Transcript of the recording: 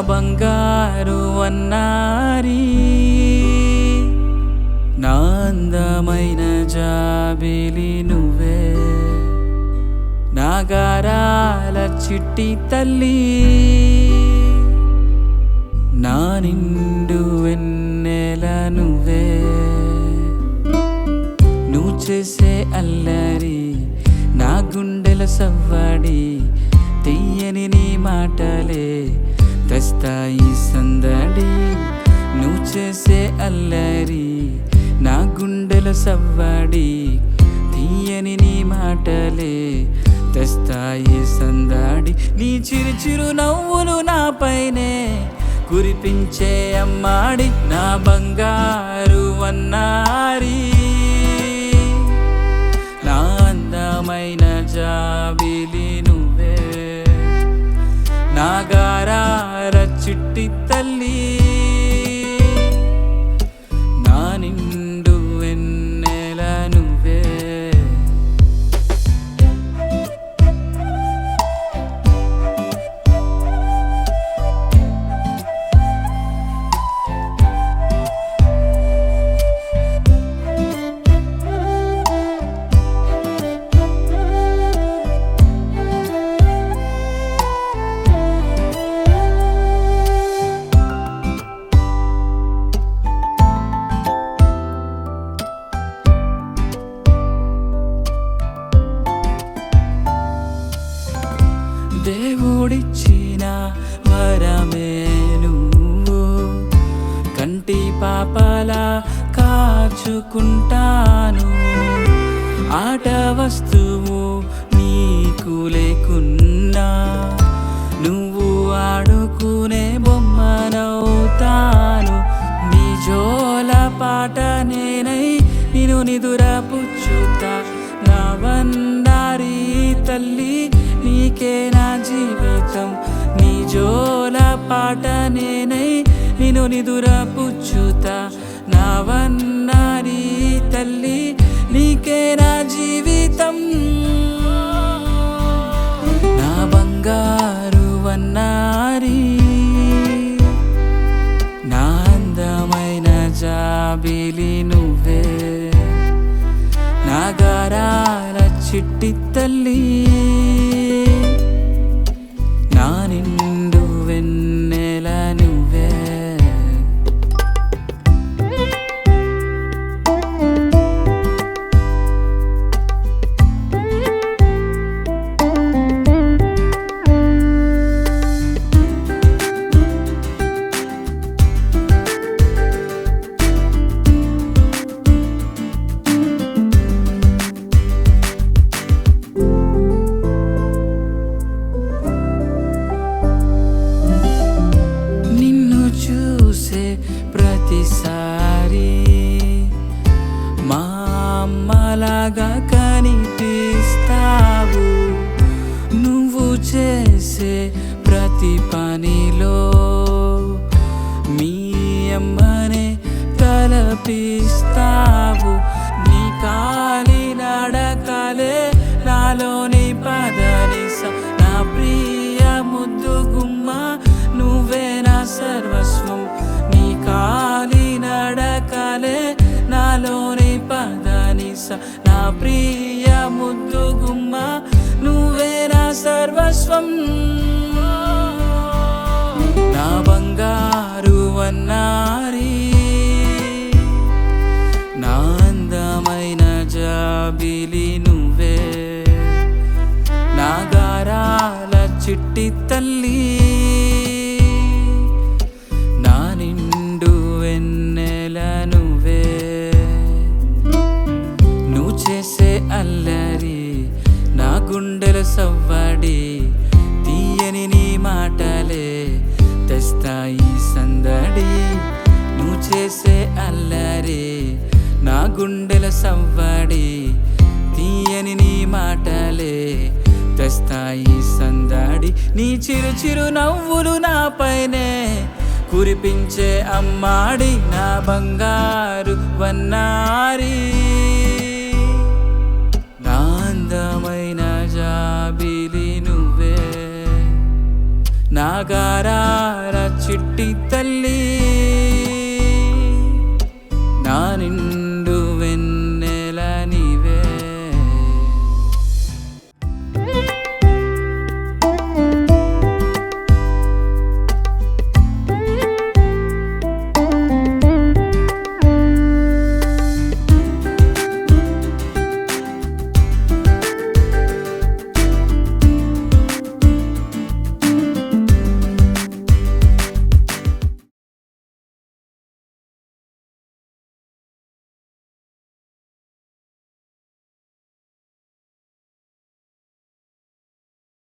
బంగారు వన్నారి నాందమైన జాబిలి నువ్వే. నాగారాల చిట్టి తల్లి నా నిండు వెన్నెల నువ్వే. నువ్వు చేసే అల్లరి నా గుండెల సవ్వడి తెయ్యని నీ మాటలే. తెస్తాయి సందడి నువ్వు చేసే అల్లరి నా గుండెల సవ్వడి తీయని నీ మాటలే తెస్తాయి సందడి. నీ చిరు చిరు నవ్వులు నాపైనే కురిపించే అమ్మాడి నా బంగారు వన్నారి. నా అందమైన జాబిలి నువ్వే. నాగారార చిట్టి తల్లి దేవుడిచ్చిన వరమే నువ్వు. కంటి పాపలా కాచుకుంటాను. ఆట వస్తువు నీకు లేకున్నా. నువ్వు ఆడుకునే బొమ్మనవుతాను. నీ జోల పాట నేనై నేను నిదుర పుచ్చుతా నా వందారి తల్లి నీకే నా జీవితం నీ జోల పాట నేనై నేను నిదుర నా వన్నారి తల్లి నీకే నా జీవితం. నా బంగారు వన్నారి నా అందమైన జాబిలి నువ్వే. నాగారాల చిట్టి తల్లి. చేసే ప్రతి పనిలో మీ అమ్మనే తలపిస్తావు. నీ కాలి నడకలే నాలోని పదనిస. నా ప్రియ ముద్దు గుమ్మ నువ్వే నా సర్వస్వం. నీ కాలి నడకలే నాలోని పదనిస. నా ప్రియ ముద్దు గుమ్మ సర్వస్వం. నా బంగారు అన్నారి నా అందమైన జాబిలి నువ్వే. నా గారాల చిట్టి తల్లి నా నిండు వెన్నెల నువ్వే. నువ్వు చేసే అల్లరి గుండెల సవ్వాడి తీయని నీ మాటలే తెస్తాయి సందడి. నువ్వు చేసే అల్లరి నా గుండెల సవ్వాడి తీయని నీ మాటలే తెస్తాయి సందడి. నీ చిరు చిరు నవ్వులు నాపైనే కురిపించే అమ్మాడి నా బంగారు వన్నారీ. நாகாரா சிட்டித்த